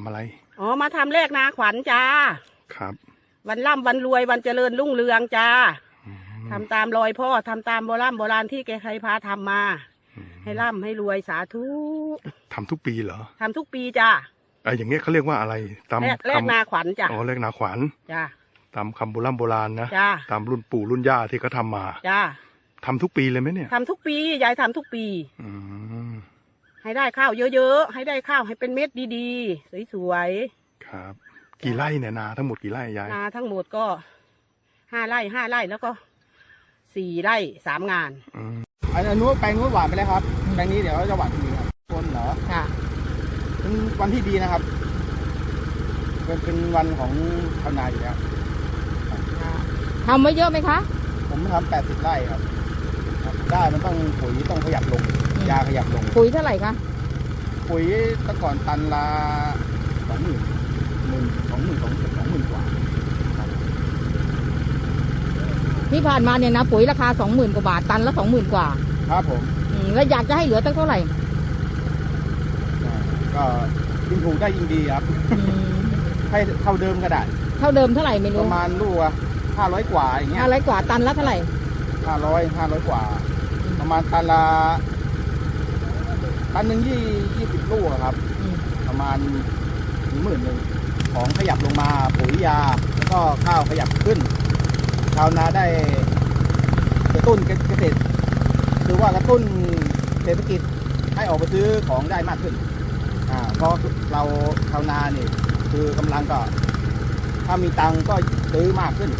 ำอะไร อ๋อ มาทำเลขนาขวัญจ้า ครับ วันร่ำวันรวยวันเจริญรุ่งเรืองจ้าอืมทำตามรอยพ่อทำตามโบราณโบราณที่แกเคยพาทำมาอืมให้ร่ำให้รวยสาธุทำทุกปีเหรอทำทุกปีจ้าไอ้อย่างเงี้ยเขาเรียกว่าอะไรตามแลกแลกคำนาขวัญจ้าอ๋อเลขนาขวัญจ้าตามคำโบราณโบราณนะจ้าตามรุ่นปู่รุ่นย่าที่เขาทำมาจ้าทำทุกปีเลยไหมเนี่ยทำทุกปียายทำทุกปี อืม ให้ได้ข้าวเยอะๆ ให้ได้ข้าวให้เป็นเม็ดดีๆ สวยครับ กี่ไร่เนี่ยนาทั้งหมดกี่ไร่ยายๆ นาทั้งหมดก็ห้าไร่ห้าไร่แล้วก็สี่ไร่สามงานอืมอันนู้นแปลงนู้นหวานไปแล้วครับแปลงนี้เดี๋ยวจะหวานทีนี้ครับคนเหรอค่ะ เป็นวันที่ดีนะครับ เป็นเป็นวันของชาวนาอยู่แล้ว ทำไว้เยอะไหมคะ ผมทำแปดสิบไร่ครับครับ ได้มันต้องปุ๋ยต้องขยับลงอืมยาขยับลง ปุ๋ยเท่าไหร่คะ ปุ๋ยแต่ก่อนตันละสองหมื่นหมื่นสองหมื่นสองสองหมื่นกว่าครับที่ผ่านมาเนี่ยนะปุ๋ยราคาสองหมื่นกว่าบาทตันละสองหมื่นกว่า ครับผมอืมแล้วอยากจะให้เหลือตั้งเท่าไหร่อ่าก็ยิ่งถูกได้ยิ่งดีครับ อืมให้เท่าเดิมก็ได้ เท่าเดิมเท่าไหร่ไม่ปรู้ระมาณลูกห้าร้อยกว่าอย่างเงี้ยอะไรกว่าตันละเท่าไหร่ห้าร้อยห้าร้อยกว่า ประมาณตันละตันหนึ่งยี่ยี่สิบลูกอะครับอืมประมาณถึงหมื่นหนึ่งของขยับลงมาปุ๋ยยา แล้วก็ข้าวขยับขึ้น ชาวนาได้กระตุ้นเกษตรคือว่ากระตุ้นเศรษฐกิจให้ออกไปซื้อของได้มากขึ้นอ่าเพราะเราชาวนานี่คือกำลังก็ ถ้ามีตังค์ก็ซื้อมากขึ้น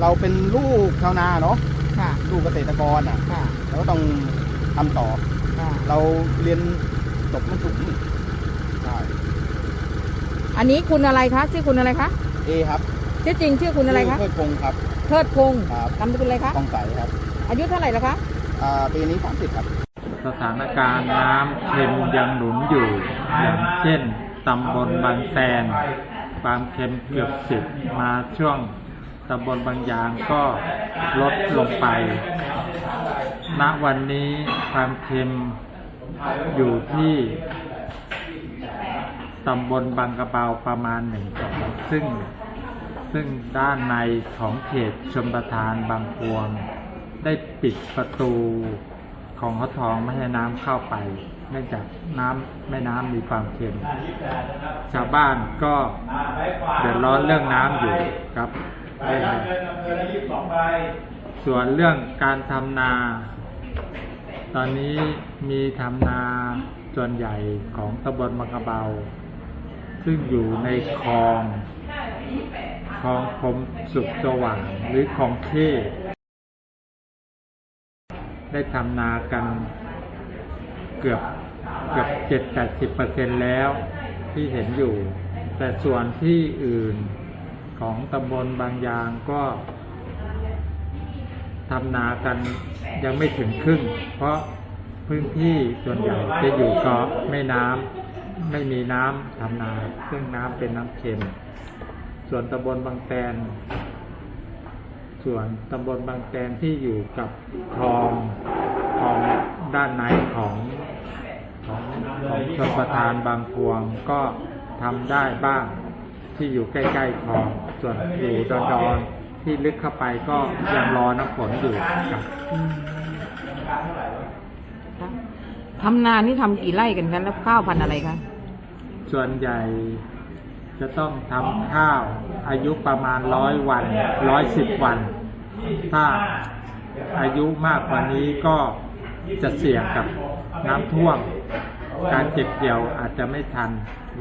เราเป็นลูกชาวนาเนาะ ค่ะลูกเกษตรกรอะค่ะเราก็ต้องทำต่อ ค่ะ เราเรียนจบไม่สูงใช่อันนี้คุณอะไรคะชื่อคุณอะไรคะเอครับชื่อจริงชื่อคุณอะไรคะเพื่อคงครับ เทิดพงศ์ครับทำคุณอะไรคะทองใสครับอายุเท่าไหร่แล้วคะ อ่าปีนี้สามสิบครับ สถานการณ์น้ำเค็มยังหนุนอยู่ อย่างเช่นตำบลบางแตนความเค็มเกือบสิบมาช่วง ตำบลบางยางก็ลดลงไป ณ วันนี้ความเค็มอยู่ที่ตำบลบางกระเบาประมาณหนึ่งสองซึ่งซึ่งด้านในของเขตชมประทานบางพวง ได้ปิดประตูของเขาทองไม่ให้น้ำเข้าไป เนื่องจากน้ำแม่น้ำมีความเค็ม ชาวบ้านก็เดือดร้อนเรื่องน้ำอยู่ครับ เอ่อส่วนเรื่องการทำนา ตอนนี้มีทำนาส่วนใหญ่ของตำบลมังกะเบา ซึ่งอยู่ในคลองคลองคมสุขสว่างหรือคลองเทได้ทำนากันเกือบเกือบเจ็ดแปดสิบเปอร์เซ็นแล้วที่เห็นอยู่ แต่ส่วนที่อื่น ของตำบลบางยางก็ทำนากันยังไม่ถึงครึ่ง เพราะพื้นที่ส่วนใหญ่จะอยู่เกาะแม่น้ำไม่มีน้ำทำนา ซึ่งน้ำเป็นน้ำเค็ม ส่วนตำบลบางแตน ส่วนตำบลบางแตนที่อยู่กับคลองคลองด้านในของของของชนประทานบางพวงก็ทำได้บ้าง ที่อยู่ใกล้ๆคลองส่วนอยู่ดอนดอนๆที่ลึกเข้าไปก็ยังรอน้ำฝนอยู่ครับทำนานี่ทำกี่ไร่กันกันแล้วข้าวพันธุ์อะไรคะส่วนใหญ่จะต้องทำข้าวอายุประมาณร้อยวันร้อยสิบวัน ถ้าอายุมากกว่านี้ก็จะเสี่ยงกับน้ำท่วม การเก็บเกี่ยวอาจจะไม่ทัน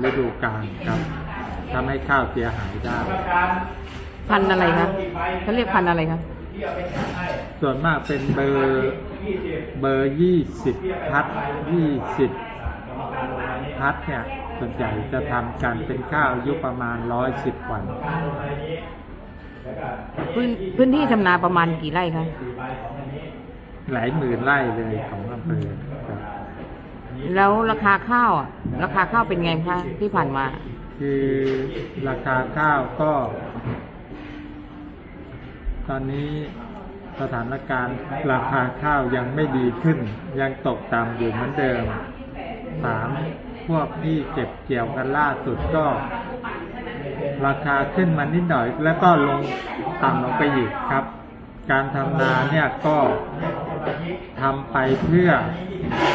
ฤดูกาลครับ ทำให้ข้าวเสียหายได้ พันธุ์อะไรคะเขาเรียกพันธุ์อะไรคะส่วนมากเป็นเบอร์เบอร์ยี่สิบพัดยี่สิบพัดเนี่ยส่วนใหญ่จะทำกันเป็นข้าวอายุประมาณร้อยสิบวันพื้นพื้นที่ทำนาประมาณกี่ไร่คะหลายหมื่นไร่เลยของอำเภอครับแล้วราคาข้าวอะราคาข้าวเป็นไงคะที่ผ่านมา คือราคาข้าวก็ ตอนนี้สถานการณ์ราคาข้าวยังไม่ดีขึ้น ยังตกต่ำอยู่เหมือนเดิมสามพวกที่เก็บเกี่ยวกันล่าสุดก็ ราคาขึ้นมานิดหน่อย แล้วก็ลงต่ำลงไปอีกครับ การทำนาเนี่ยก็ทำไปเพื่อ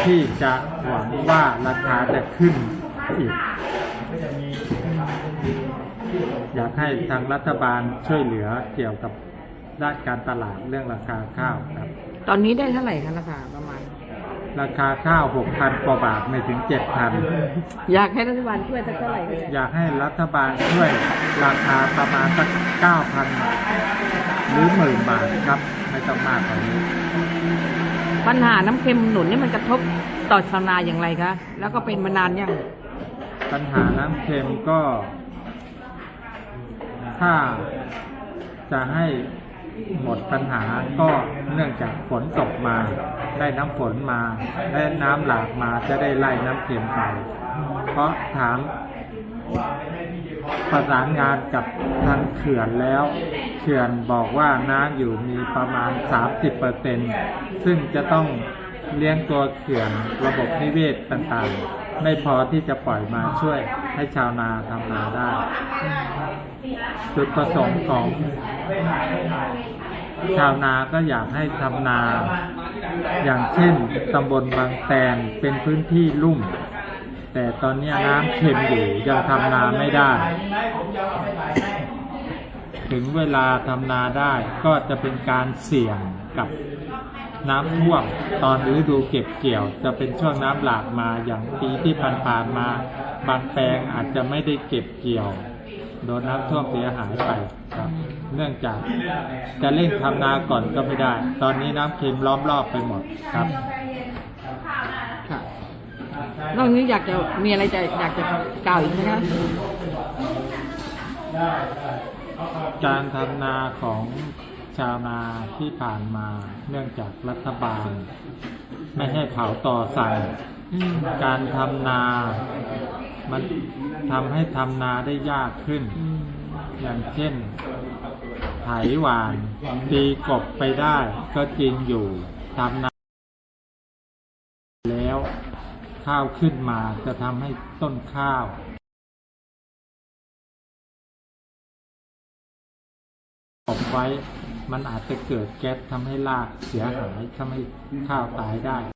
ที่จะหวังว่าราคาจะขึ้นอีก อยากให้ทางรัฐบาลช่วยเหลือเกี่ยวกับด้านการตลาดเรื่องราคาข้าวครับ ตอนนี้ได้เท่าไหร่คะราคาประมาณ ราคาข้าว6,000กว่าบาทไม่ถึง7,000อยากให้รัฐบาลช่วยสักเท่าไหร่คะอยากให้รัฐบาลช่วยราคาประมาณสัก9,000หรือหมื่นบาทครับ ไม่ต้องมากกว่านี้ ปัญหาน้ำเค็มหนุนนี่มันกระทบต่อชาวนาอย่างไรคะแล้วก็เป็นมานานยัง ปัญหาน้ำเค็มก็ ถ้าจะให้หมดปัญหาก็เนื่องจากฝนตกมา ได้น้ำฝนมาได้น้ำหลากมาจะได้ไล่น้ำเค็มไป เพราะถามประสานงานกับทางเขื่อนแล้ว เขื่อนบอกว่าน้ำอยู่มีประมาณ 30%ซึ่งจะต้องเลี้ยงตัวเขื่อนระบบนิเวศต่างๆ ไม่พอที่จะปล่อยมาช่วย ให้ชาวนาทำนาได้ จุดประสงค์ของชาวนาก็อยากให้ทำนา อย่างเช่นตำบลบางแตนเป็นพื้นที่ลุ่ม แต่ตอนนี้น้ำเค็มอยู่ยังทำนาไม่ได้ ถึงเวลาทำนาได้ก็จะเป็นการเสี่ยงกับ น้ำท่วมตอนฤดูเก็บเกี่ยว จะเป็นช่วงน้ำหลากมาอย่างปีที่ผ่านๆมา บางแปลงอาจจะไม่ได้เก็บเกี่ยวโดนน้ำท่วมเสียหายไปครับ เนื่องจากจะเร่งทำนาก่อนก็ไม่ได้ ตอนนี้น้ำเค็มล้อมรอบไปหมดครับค่ะนอกนี้อยากจะมีอะไรจะอยากจะกล่าวอีกไหมคะการทำนาของ ชาวนาที่ผ่านมาเนื่องจากรัฐบาล ไม่ให้เผาต่อสั่งการทำนา มันทำให้ทำนาได้ยากขึ้นออย่างเช่น ไถหวานตีกบไปได้ ก็จริงอยู่ทำนา แล้วข้าวขึ้นมาจะทำให้ต้นข้าวกบไว้ มันอาจจะเกิดแก๊สทำให้รากเสียหายทำให้ข้าวตายได้